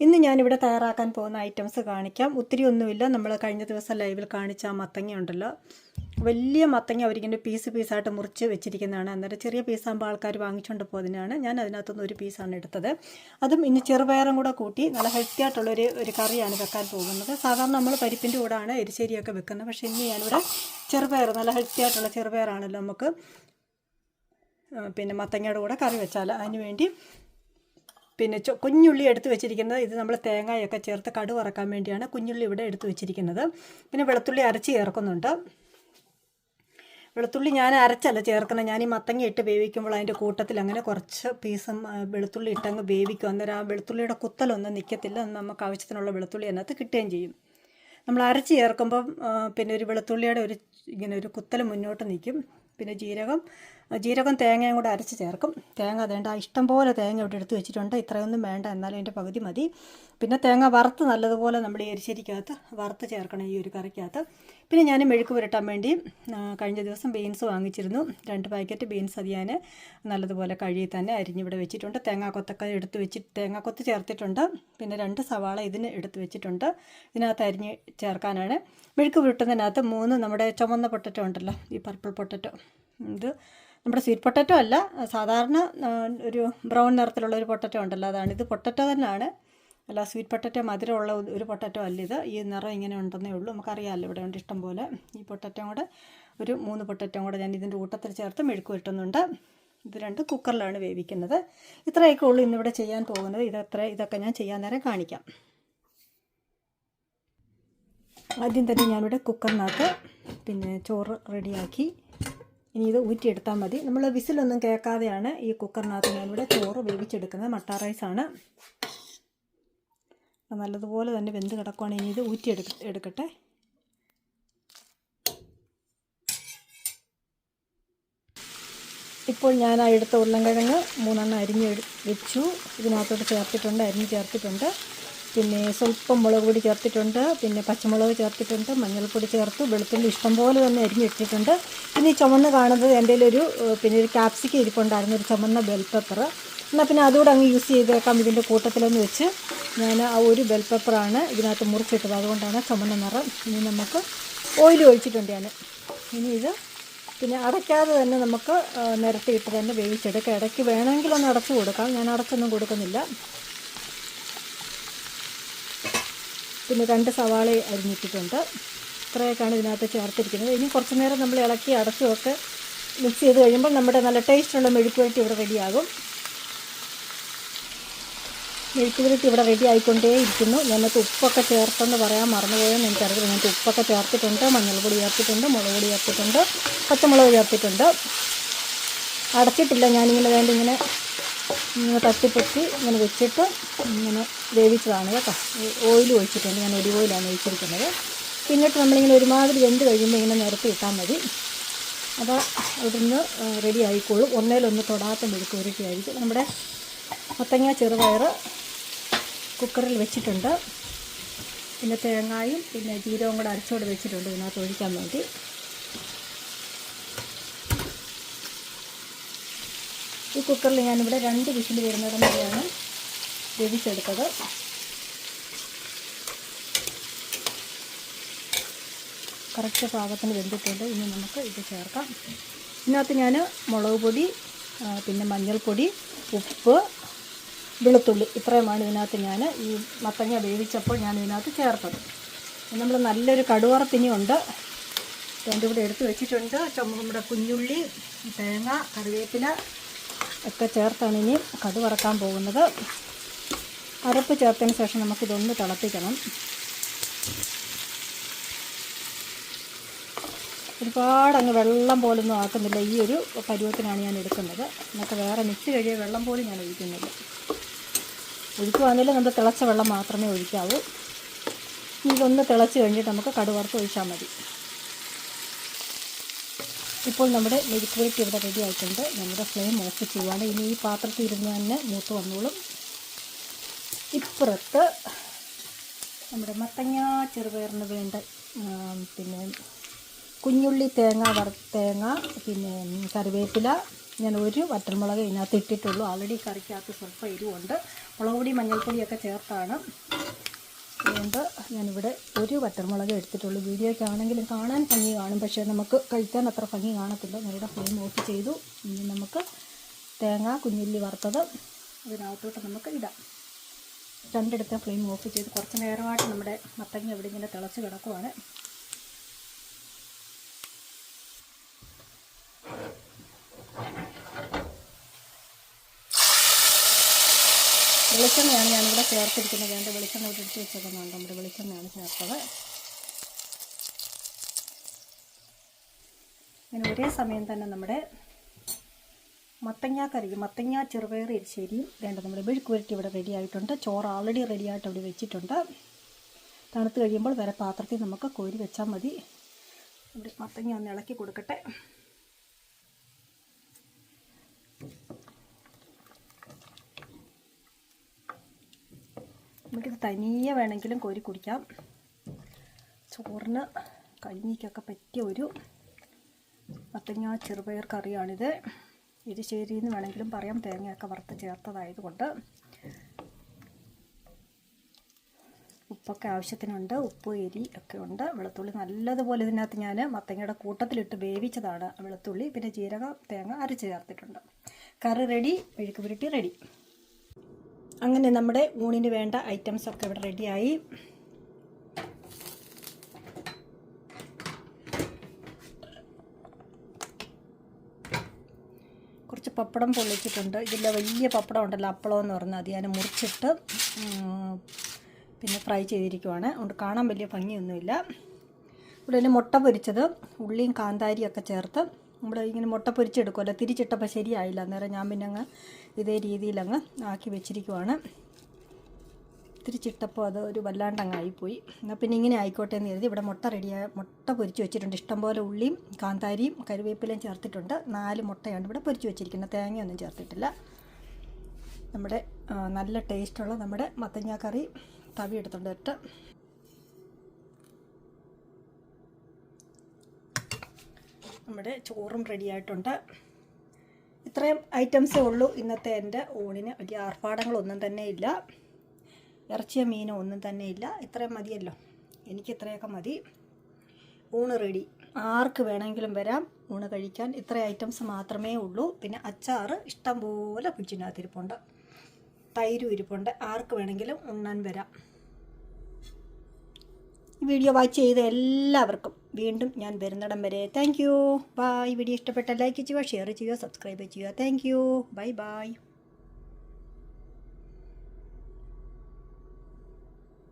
ഇന്ന് ഞാനിവിടെ തയ്യാറാക്കാൻ പോകുന്ന ഐറ്റംസ് കാണിക്കാം. ഒത്തിരി ഒന്നുമില്ല. നമ്മൾ കഴിഞ്ഞ ദിവസം ലൈവിൽ കാണിച്ച ആ മത്തങ്ങ ഉണ്ടല്ലോ. വലിയ മത്തങ്ങ അവരിങ്ങനെ പീസ് പീസായിട്ട് മുറിച്ച് വെച്ചിരിക്കുന്നതാണ്. അന്നേരം ചെറിയ പീസാകുമ്പോൾ ആൾക്കാർ വാങ്ങിച്ചുകൊണ്ട് പോകുന്നതിനാണ് ഞാൻ അതിനകത്തുനിന്ന് ഒരു പീസാണ് എടുത്തത്. അതും ഇനി ചെറുപയറും കൂടെ കൂട്ടി നല്ല ഹെൽത്തി ആയിട്ടുള്ളൊരു ഒരു കറിയാണ് വെക്കാൻ പോകുന്നത്. സാധാരണ നമ്മൾ പരിപ്പിന്റെ കൂടെയാണ് എരിശ്ശേരിയൊക്കെ വെക്കുന്നത്. പക്ഷേ ഇന്ന് ഞാനിവിടെ ചെറുപയർ നല്ല ഹെൽത്തി ആയിട്ടുള്ള ചെറുപയറാണല്ലോ നമുക്ക് പിന്നെ മത്തങ്ങയുടെ കൂടെ കറി വെച്ചാൽ അതിന് വേണ്ടി പിന്നെ ചൊ കുഞ്ഞുള്ളി എടുത്ത് വെച്ചിരിക്കുന്നത്. ഇത് നമ്മൾ തേങ്ങയൊക്കെ ചേർത്ത് കടു വറക്കാൻ വേണ്ടിയാണ് കുഞ്ഞുള്ളി ഇവിടെ എടുത്ത് വെച്ചിരിക്കുന്നത്. പിന്നെ വെളുത്തുള്ളി അരച്ച് ചേർക്കുന്നുണ്ട്. വെളുത്തുള്ളി ഞാൻ അരച്ചല്ല ചേർക്കുന്നത്. ഞാൻ ഈ മത്തങ്ങ ഇട്ട് വേവിക്കുമ്പോൾ അതിന്റെ കൂട്ടത്തിൽ അങ്ങനെ കുറച്ച് പീസും വെളുത്തുള്ളി ഇട്ടങ്ങ് വേവിക്കും. അന്നേരം ആ വെളുത്തുള്ളിയുടെ കുത്തലൊന്നും നിൽക്കത്തില്ല നമുക്ക് ആവശ്യത്തിനുള്ള വെളുത്തുള്ളി അതിനകത്ത് കിട്ടുകയും ചെയ്യും. നമ്മൾ അരച്ച് ചേർക്കുമ്പം പിന്നെ ഒരു വെളുത്തുള്ളിയുടെ ഒരു ഇങ്ങനെ ഒരു കുത്തൽ മുന്നോട്ട് നിൽക്കും. പിന്നെ ജീരകം ജീരകം തേങ്ങയും കൂടെ അരച്ച് ചേർക്കും. തേങ്ങ വേണ്ട ഇഷ്ടം പോലെ തേങ്ങ ഇവിടെ എടുത്ത് വെച്ചിട്ടുണ്ട്. ഇത്രയൊന്നും വേണ്ട എന്നാലും അതിന്റെ പകുതി മതി. പിന്നെ തേങ്ങ വറുത്ത് നല്ലതുപോലെ നമ്മൾ ഈ എരിശ്ശേരിക്കകത്ത് വറുത്ത് ചേർക്കണം ഈ ഒരു കറിക്കകത്ത്. പിന്നെ ഞാൻ മെഴുക്ക് പുരട്ടാൻ വേണ്ടി കഴിഞ്ഞ ദിവസം ബീൻസ് വാങ്ങിച്ചിരുന്നു. രണ്ട് പാക്കറ്റ് ബീൻസ് അത് ഞാൻ നല്ലതുപോലെ കഴുകി തന്നെ അരിഞ്ഞിവിടെ വെച്ചിട്ടുണ്ട്. തേങ്ങാക്കൊത്തൊക്കെ എടുത്ത് വെച്ചിട്ട് തേങ്ങാക്കൊത്ത് ചേർത്തിട്ടുണ്ട്. പിന്നെ രണ്ട് സവാള ഇതിന് എടുത്ത് വെച്ചിട്ടുണ്ട്. ഇതിനകത്ത് അരിഞ്ഞ് ചേർക്കാനാണ്. മെഴുക്ക് പുരട്ടുന്നതിനകത്ത് മൂന്ന് നമ്മുടെ ചുമന്ന പൊട്ടറ്റോ ഉണ്ടല്ലോ ഈ പർപ്പിൾ പൊട്ടറ്റോ ഇത് നമ്മുടെ സ്വീറ്റ് പൊട്ടറ്റോ അല്ല സാധാരണ ഒരു ബ്രൗൺ നിറത്തിലുള്ള ഒരു പൊട്ടറ്റോ ഉണ്ടല്ലോ അതാണ്. ഇത് പൊട്ടറ്റോ തന്നെയാണ്. അല്ല സ്വീറ്റ് പൊട്ടറ്റോ മധുരമുള്ള ഒരു- പൊട്ടറ്റോ അല്ല ഇത്. ഈ നിറം ഇങ്ങനെ ഉണ്ടെന്നേ ഉള്ളൂ. നമുക്കറിയാമല്ലോ ഇവിടെ ഉണ്ട് ഇഷ്ടം പോലെ. ഈ പൊട്ടറ്റോ കൂടെ ഒരു മൂന്ന് പൊട്ടറ്റോ കൂടെ ഞാൻ ഇതിന്റെ കൂട്ടത്തിൽ ചേർത്ത് മെഴുക്ക് വെട്ടുന്നുണ്ട് ഇത് രണ്ട് കുക്കറിലാണ് വേവിക്കുന്നത്. ഇത്രയൊക്കെ ഉള്ളൂ ഇന്നിവിടെ ചെയ്യാൻ പോകുന്നത്. ഇതത്ര ഇതൊക്കെ ഞാൻ ചെയ്യാൻ നേരം കാണിക്കാം. ആദ്യം തന്നെ ഞാനിവിടെ കുക്കറിനകത്ത് പിന്നെ ചോറ് റെഡിയാക്കി ഇനി ഇത് ഊറ്റിയെടുത്താൽ മതി. നമ്മൾ വിസിലൊന്നും കേൾക്കാതെയാണ് ഈ കുക്കറിനകത്ത് ഞാനിവിടെ ചോറ് വേവിച്ചെടുക്കുന്നത്. മട്ട റൈസാണ് നല്ലതുപോലെ തന്നെ വെന്ത് കിടക്കുവാണ്. ഇനി ഇത് ഊറ്റിയെടുക്ക എടുക്കട്ടെ. ഇപ്പോൾ ഞാൻ ആ എടുത്ത ഉരുളൻകിഴങ്ങ് മൂന്നെണ്ണം അരിഞ്ഞ് വെച്ചു. ഇതിനകത്തോട്ട് ചേർത്തിട്ടുണ്ട് അരിഞ്ഞ് ചേർത്തിട്ടുണ്ട്. പിന്നെ സ്വല്പം മുളക് പൊടി ചേർത്തിട്ടുണ്ട് പിന്നെ പച്ചമുളക് ചേർത്തിട്ടുണ്ട് മഞ്ഞൾപ്പൊടി ചേർത്ത് വെളുത്തുള്ളി ഇഷ്ടംപോലെ തന്നെ അരിഞ്ഞിട്ടിട്ടുണ്ട്. പിന്നെ ഈ ചുമന്ന് കാണുന്നത് എന്റെ ഒരു പിന്നെ ഒരു ക്യാപ്സിക്കം ഇരിപ്പുണ്ടായിരുന്നു ഒരു ചുമന്ന ബെൽ പെപ്പർ എന്നാൽ പിന്നെ അതുകൂടെ അങ്ങ് യൂസ് ചെയ്തേക്കാം ഇതിന്റെ കൂട്ടത്തിലൊന്ന് വെച്ച്. ഞാൻ ആ ഒരു ബെൽ പെപ്പറാണ് ഇതിനകത്ത് മുറിച്ചിട്ടത് അതുകൊണ്ടാണ് ചുമന്ന നിറം ഇനി നമുക്ക് ഓയിൽ ഒഴിച്ചിട്ടുണ്ട് ഞാൻ. ഇനി ഇത് പിന്നെ അടയ്ക്കാതെ തന്നെ നമുക്ക് നിരത്തിയിട്ട് തന്നെ വേവിച്ചെടുക്കാം. ഇടയ്ക്ക് വേണമെങ്കിൽ ഒന്ന് അടച്ചു കൊടുക്കാം. ഞാൻ അടച്ചൊന്നും കൊടുക്കുന്നില്ല. പിന്നെ രണ്ട് സവാള അരിഞ്ഞിട്ടിട്ടുണ്ട്. ഇത്രയൊക്കെയാണ് ഇതിനകത്ത് ചേർത്തിരിക്കുന്നത്. ഇനി കുറച്ച് നേരം നമ്മൾ ഇളക്കി അടച്ചുമൊക്കെ മിക്സ് ചെയ്ത് കഴിയുമ്പോൾ നമ്മുടെ നല്ല ടേസ്റ്റുള്ള മെഴുക്കുവരട്ടി ഇവിടെ റെഡിയാകും. മെഴുക്കുവരട്ടി ഇവിടെ റെഡി ആയിക്കൊണ്ടേ ഇരിക്കുന്നു ഞാനത് ഉപ്പൊക്കെ ചേർത്തെന്ന് പറയാൻ മറന്നുപോയെന്ന് എനിക്കറിയില്ല. ഞാൻ ഉപ്പൊക്കെ ചേർത്തിട്ടുണ്ട്. മഞ്ഞൾപൊടി ചേർത്തിട്ടുണ്ട്. മുളക് പൊടി ചേർത്തിട്ടുണ്ട്. പച്ചമുളക് ചേർത്തിട്ടുണ്ട്. അടച്ചിട്ടില്ല. ഞാനിങ്ങനെ വേണ്ടി ഇങ്ങനെ തട്ടിപ്പൊത്തി ഇങ്ങനെ വെച്ചിട്ട് ഇങ്ങനെ വേവിച്ചതാണ് കേട്ടോ. ഓയിൽ ഒഴിച്ചിട്ടുണ്ട് ഞാൻ ഒലിവ് ഓയിലാണ് ഒഴിച്ചിരിക്കുന്നത് പിന്നിട്ട് നമ്മളിങ്ങനെ ഒരുമാതിരി വെന്ത് കഴിയുമ്പോൾ ഇങ്ങനെ നിരത്തി ഇട്ടാൽ മതി. അപ്പോൾ അവിടുന്ന് റെഡി ആയിക്കോളും. ഒന്നേലൊന്ന് തൊടാത്ത മെഴുക്ക് പുരട്ടിയായിരിക്കും നമ്മുടെ മത്തങ്ങ ചെറുപയർ കുക്കറിൽ വെച്ചിട്ടുണ്ട്. പിന്നെ തേങ്ങായും പിന്നെ ജീരകവും കൂടെ അരച്ചോട് വെച്ചിട്ടുണ്ട്. ഇതിനകത്ത് ഒഴിക്കാൻ വേണ്ടി. ഈ കുക്കറിൽ ഞാനിവിടെ രണ്ട് വിസിൽ വരുന്നിടം വേവിച്ചെടുത്തത്. കറക്റ്റ് പാകത്തിന് വെന്തിട്ടുണ്ട്. ഇനി നമുക്ക് ഇത് ചേർക്കാം. ഇതിനകത്ത് ഞാൻ മുളക് പൊടി പിന്നെ മഞ്ഞൾപ്പൊടി ഉപ്പ് വെളുത്തുള്ളി ഇത്രയുമാണ് ഇതിനകത്ത് ഞാൻ ഈ മത്തങ്ങ വേവിച്ചപ്പോൾ ഞാൻ ഇതിനകത്ത് ചേർത്തത്. നമ്മൾ നല്ലൊരു കടുവറത്തിനിയുണ്ട് രണ്ടും കൂടെ എടുത്ത് വെച്ചിട്ടുണ്ട്. നമ്മുടെ കുഞ്ഞുള്ളി തേങ്ങ കറിവേപ്പില ഒക്കെ ചേർത്താണ് ഇനി കടുവറക്കാൻ പോകുന്നത്. അരപ്പ് ചേർത്തതിന് ശേഷം നമുക്കിതൊന്ന് തിളപ്പിക്കണം. ഒരുപാട് അങ്ങ് വെള്ളം പോലൊന്നും ആക്കുന്നില്ല. ഈ ഒരു പരുവത്തിനാണ് ഞാൻ എടുക്കുന്നത്. നമുക്ക് വേറെ മിക്സ് കഴിയ വെള്ളം പോലും ഞാൻ ഒഴിക്കുന്നില്ല. ഒഴിക്കുവാണെങ്കിൽ നമ്മൾ തിളച്ച വെള്ളം മാത്രമേ ഒഴിക്കാവൂ. ഇതൊന്ന് തിളച്ച് കഴിഞ്ഞിട്ട് നമുക്ക് കടുവറുത്ത് ഒഴിച്ചാൽ മതി. ഇപ്പോൾ നമ്മുടെ മെഴുക്ക് ഇവിടെ റെഡി ആയിട്ടുണ്ട്. നമ്മുടെ ഫ്ലെയിം ഓഫ് ചെയ്യുവാണ്. ഇനി ഈ പാത്രത്തിൽ ഇരുന്ന് തന്നെ മൂത്ത് വന്നോളും. ഇപ്പുറത്ത് നമ്മുടെ മത്തങ്ങ ചെറുപയറിന് വേണ്ട പിന്നെ കുഞ്ഞുള്ളി തേങ്ങ വറ തേങ്ങ പിന്നെ കറിവേപ്പില. ഞാൻ ഒരു വറ്റൽമുളക് ഇതിനകത്ത് ഇട്ടിട്ടുള്ളൂ. ആൾറെഡി കറിക്കകത്ത് സ്വല്പം എരിവുണ്ട്. മുളക് പൊടി മഞ്ഞൾപ്പൊടിയൊക്കെ ചേർത്താണ്. അതുകൊണ്ട് ഞാനിവിടെ ഒരു വറ്റൽമുളക് എടുത്തിട്ടുള്ളൂ. വീഡിയോയ്ക്ക് ആണെങ്കിലും കാണാൻ ഭംഗി കാണും. പക്ഷേ നമുക്ക് കഴിക്കാൻ അത്ര ഭംഗി കാണത്തില്ല. ഞാനിവിടെ ഫ്ലെയിം ഓഫ് ചെയ്തു. ഇനി നമുക്ക് തേങ്ങ കുഞ്ഞുള്ളി വറുത്തത് അതിനകത്തോട്ട് നമുക്ക് ഇടാം. രണ്ടിടത്തെ ഫ്ലെയിം ഓഫ് ചെയ്ത് കുറച്ച് നേരമായിട്ട് നമ്മുടെ മത്തങ്ങ ഇവിടെ ഇങ്ങനെ തിളച്ച് കിടക്കുവാണ്. വെളിച്ചെണ്ണയാണ് ഞാനിവിടെ ചേർത്തിരിക്കുന്നത്. എന്റെ വെളിച്ചെണ്ണ ഇവിടെ എടുത്ത് വെച്ചേക്കുന്നുണ്ട് നമ്മുടെ വെളിച്ചെണ്ണയാണ് ചേർത്തത്. അങ്ങനെ ഒരേ സമയം തന്നെ നമ്മുടെ മത്തങ്ങ കറി മത്തങ്ങ ചെറുപയർ എരിശ്ശേരിയും. വേണ്ട നമ്മുടെ മെഴുക്ക് പുരട്ടി ഇവിടെ റെഡി ആയിട്ടുണ്ട്. ചോറ് ആൾറെഡി റെഡി ആയിട്ട് അവിടെ വെച്ചിട്ടുണ്ട്. തണുത്ത് കഴിയുമ്പോൾ വേറെ പാത്രത്തിൽ നമുക്ക് കോരി വെച്ചാൽ മതി. ഇവിടെ മത്തങ്ങ ഒന്ന് ഇളക്കി കൊടുക്കട്ടെ. നമുക്കിത് തനിയെ വേണമെങ്കിലും കോരി കുടിക്കാം. ചോറിന് കഞ്ഞിക്കൊക്കെ പറ്റിയ ഒരു മത്തങ്ങ ചെറുപയർ കറിയാണിത്. എരിശ്ശേരി എന്ന് വേണമെങ്കിലും പറയാം. തേങ്ങയൊക്കെ വറുത്ത് ചേർത്തതായതുകൊണ്ട് ഉപ്പൊക്കെ ആവശ്യത്തിനുണ്ട്. ഉപ്പ് എരി ഒക്കെ ഉണ്ട്. വെളുത്തുള്ളി നല്ലതുപോലെ ഇതിനകത്ത് ഞാൻ മത്തങ്ങയുടെ കൂട്ടത്തിലിട്ട് വേവിച്ചതാണ് വെളുത്തുള്ളി. പിന്നെ ജീരകം തേങ്ങ അരച്ച് ചേർത്തിട്ടുണ്ട്. കറി റെഡി മെഴുക്ക് പുരട്ടി റെഡി അങ്ങനെ നമ്മുടെ ഊണിന് വേണ്ട ഐറ്റംസൊക്കെ ഇവിടെ റെഡിയായി കുറച്ച് പപ്പടം പൊള്ളിച്ചിട്ടുണ്ട്. ഇതിന്റെ വലിയ പപ്പടം ഉണ്ടല്ലോ അപ്പളം എന്ന് പറഞ്ഞാൽ അത് ഞാൻ മുറിച്ചിട്ട് പിന്നെ ഫ്രൈ ചെയ്തിരിക്കുവാണ്. അതുകൊണ്ട് കാണാൻ വലിയ ഭംഗിയൊന്നുമില്ല. ഇവിടെ പിന്നെ മുട്ട പൊരിച്ചത് ഉള്ളിയും കാന്താരിയൊക്കെ ചേർത്ത് നമ്മൾ ഇങ്ങനെ മുട്ട പൊരിച്ചെടുക്കുമല്ലോ തിരിച്ചിട്ടപ്പോൾ ശരിയായില്ല. അന്നേരം ഞാൻ പിന്നെ അങ്ങ് ഇതേ രീതിയിലങ്ങ് ആക്കി വെച്ചിരിക്കുവാണ്. തിരിച്ചിട്ടപ്പോൾ അത് ഒരു വല്ലാണ്ടങ്ങായിപ്പോയി. എന്നാൽ പിന്നെ ഇങ്ങനെ ആയിക്കോട്ടെ എന്ന് കരുതി ഇവിടെ മുട്ട റെഡിയായ മുട്ട പൊരിച്ച് വെച്ചിട്ടുണ്ട്. ഇഷ്ടംപോലെ ഉള്ളിയും കാന്താരിയും കരുവേപ്പിലയും ചേർത്തിട്ടുണ്ട്. നാല് മുട്ടയാണ് ഇവിടെ പൊരിച്ച് വെച്ചിരിക്കുന്നത്. തേങ്ങയൊന്നും ചേർത്തിട്ടില്ല. നമ്മുടെ നല്ല ടേസ്റ്റുള്ള നമ്മുടെ മത്തങ്ങ കറി തവി എടുത്തുകൊണ്ട് ഇട്ട് നമ്മുടെ ചോറും റെഡിയായിട്ടുണ്ട് ഇത്രയും ഐറ്റംസേ ഉള്ളൂ ഇന്നത്തെ എന്റെ ഊണിന്. വലിയ ആർഭാടങ്ങളൊന്നും തന്നെ ഇല്ല. ഇറച്ചിയോ മീനോ ഒന്നും തന്നെ ഇല്ല. ഇത്രയും മതിയല്ലോ. എനിക്ക് ഇത്രയൊക്കെ മതി. ഊണ് റെഡി ആർക്ക് വേണമെങ്കിലും വരാം. ഊണ് കഴിക്കാൻ ഇത്ര ഐറ്റംസ് മാത്രമേ ഉള്ളൂ. പിന്നെ അച്ചാർ ഇഷ്ടം പോലെ ഫ്രിഡ്ജിനകത്ത് ഇരിപ്പുണ്ട്. തൈരും ഇരിപ്പുണ്ട്. ആർക്ക് വേണമെങ്കിലും ഉണ്ണാൻ വരാം. വീഡിയോ വാച്ച് ചെയ്ത എല്ലാവർക്കും വീണ്ടും ഞാൻ വരുന്നിടം വരെ. താങ്ക് യു ബൈ വീഡിയോ ഇഷ്ടപ്പെട്ട ലൈക്ക് ചെയ്യുക ഷെയർ ചെയ്യുക സബ്സ്ക്രൈബ് ചെയ്യുക. Thank you bye bye